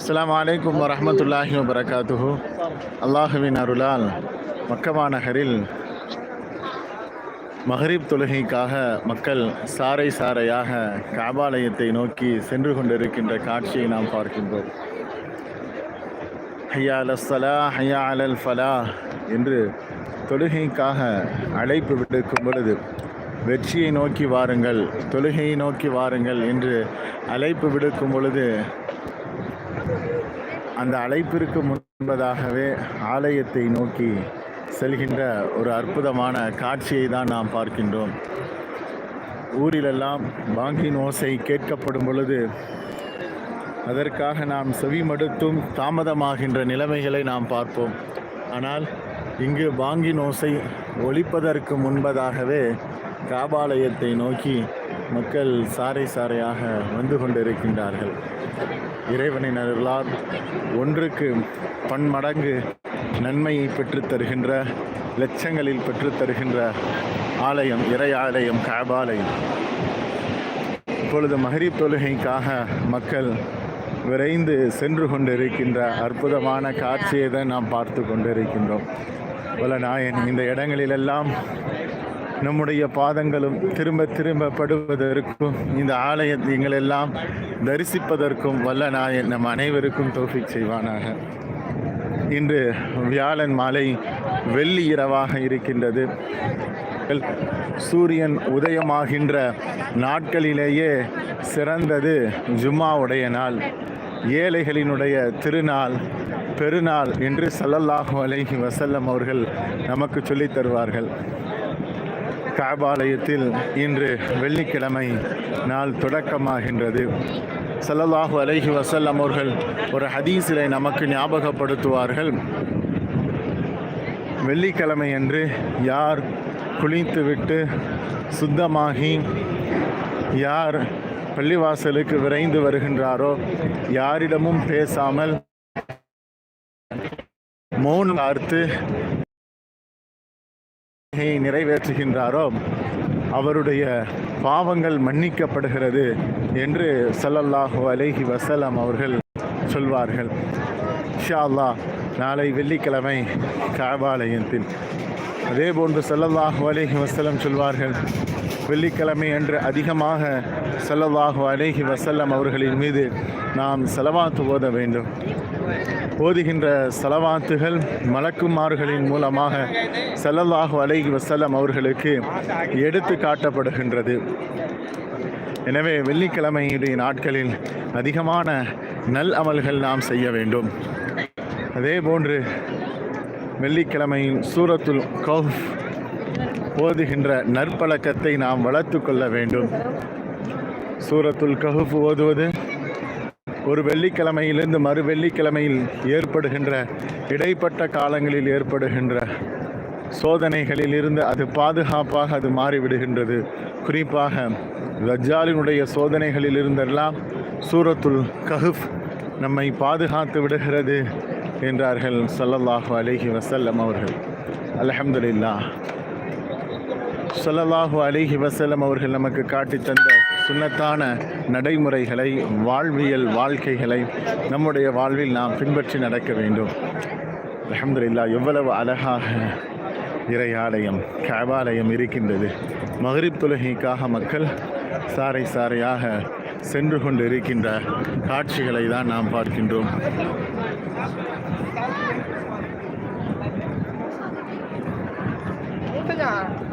அஸ்லாம் வலைக்கம் வரமத்துல்லாஹி வபரகாத்துஹு. அல்லாஹுவின் அருளால் மக்கமா நகரில் மஹரிப் தொழுகைக்காக மக்கள் சாறை சாறையாக காபாலயத்தை நோக்கி சென்று கொண்டிருக்கின்ற காட்சியை நாம் பார்க்கின்றோம். ஹையா அலஸ்ஸலா ஹையா அலல் ஃபலா என்று தொழுகைக்காக அழைப்பு விடுக்கும் பொழுது வெற்றியை நோக்கி வாருங்கள் தொழுகையை நோக்கி வாருங்கள் என்று அழைப்பு விடுக்கும் பொழுது அந்த அழைப்பிற்கு முன்பதாகவே ஆலயத்தை நோக்கி செல்கின்ற ஒரு அற்புதமான காட்சியை தான் நாம் பார்க்கின்றோம். ஊரிலெல்லாம் பாங்கின் ஓசை கேட்கப்படும் பொழுது அதற்காக நாம் செவிமடுத்தும் தாமதமாகின்ற நிலைமைகளை நாம் பார்ப்போம். ஆனால் இங்கு பாங்கின் ஓசை ஒழிப்பதற்கு முன்பதாகவே காபாலயத்தை நோக்கி மக்கள் சாறை சாறையாக வந்து கொண்டிருக்கின்றார்கள். இறைவனின் அருளால் ஒன்றுக்கு பன்மடங்கு நன்மையை பெற்றுத் தருகின்ற லட்சங்களில் பெற்று தருகின்ற ஆலயம் இறை ஆலயம் காபாலயம். இப்பொழுது மகரிப் தொழுகைக்காக மக்கள் விரைந்து சென்று கொண்டிருக்கின்ற அற்புதமான காட்சியை தான் நாம் பார்த்து கொண்டிருக்கின்றோம். பல நாயன் இந்த இடங்களிலெல்லாம் நம்முடைய பாதங்களும் திரும்ப திரும்ப படுவதற்கும் இந்த ஆலயத்தை எங்களெல்லாம் தரிசிப்பதற்கும் வல்ல நாயன் நம் அனைவருக்கும் தோஃபிக் செய்வானாக. இன்று வியாழன் மாலை வெள்ளி இரவாக இருக்கின்றது. சூரியன் உதயமாகின்ற நாட்களிலேயே சிறந்தது ஜும்மாவுடைய நாள். ஏழைகளினுடைய திருநாள் பெருநாள் என்று சல்லல்லாஹு அலைஹி வசல்லம் அவர்கள் நமக்கு சொல்லித் தருவார்கள். காபாலயத்தில் இன்று வெள்ளிக்கிழமை நாள் தொடக்கமாகின்றது. சல்லல்லாஹு அலைஹி வசல்லம் அவர்கள் ஒரு ஹதீஸிலை நமக்கு ஞாபகப்படுத்துவார்கள். வெள்ளிக்கிழமை அன்று யார் குளித்துவிட்டு சுத்தமாகி யார் பள்ளிவாசலுக்கு விரைந்து வருகின்றாரோ யாரிடமும் பேசாமல் மௌனம் பார்த்து தொழுகையை நிறைவேற்றுகின்றாரோ அவருடைய பாவங்கள் மன்னிக்கப்படுகிறது என்று சல்லல்லாஹு அலைஹி வசலம் அவர்கள் சொல்வார்கள். இன்ஷா அல்லாஹ் நாளை வெள்ளிக்கிழமை காபாலயத்தில். அதே போன்று சல்லல்லாஹு அலைஹி வசலம் சொல்வார்கள் வெள்ளிக்கிழமை அன்று அதிகமாக ஸல்லல்லாஹு அலைஹி வசல்லம் அவர்களின் மீது நாம் செலவாத்து ஓத வேண்டும். ஓதுகின்ற செலவாத்துகள் மலக்குமார்களின் மூலமாக ஸல்லல்லாஹு அலைஹி வசல்லம் அவர்களுக்கு எடுத்து காட்டப்படுகின்றது. எனவே வெள்ளிக்கிழமையுடைய நாட்களில் அதிகமான நல் அமல்கள் நாம் செய்ய வேண்டும். அதே போன்று வெள்ளிக்கிழமையின் சூரத்துல் கௌஃப் ஓதுகின்ற நற்பழக்கத்தை நாம் வளர்த்து கொள்ள வேண்டும். சூரத்துல் கஹுஃப் ஓதுவது ஒரு வெள்ளிக்கிழமையிலிருந்து மறு வெள்ளிக்கிழமையில் ஏற்படுகின்ற இடைப்பட்ட காலங்களில் ஏற்படுகின்ற சோதனைகளில் இருந்து அது பாதுகாப்பாக அது மாறிவிடுகின்றது. குறிப்பாக ரஜாலினுடைய சோதனைகளில் இருந்தெல்லாம் சூரத்துல் கஹுஃப் நம்மை பாதுகாத்து விடுகிறது என்றார்கள். சல்லல்லாஹு அலஹி வசல்லம் அவர்கள். அல்ஹம்துலில்லாஹ். சொல்லலாஹு அலி வஸல்லம் அவர்கள் நமக்கு காட்டித் தந்த சுன்னத்தான நடைமுறைகளை வாழ்வியல் வாழ்க்கைகளை நம்முடைய வாழ்வில் நாம் பின்பற்றி நடக்க வேண்டும். அல்ஹம்துலில்லாஹ் எவ்வளவு அழகாக இறை ஆலயம் இருக்கின்றது. மகரிப் தொழுகைக்காக மக்கள் சாறை சாறையாக சென்று கொண்டு இருக்கின்ற காட்சிகளை தான் நாம் பார்க்கின்றோம். Yeah,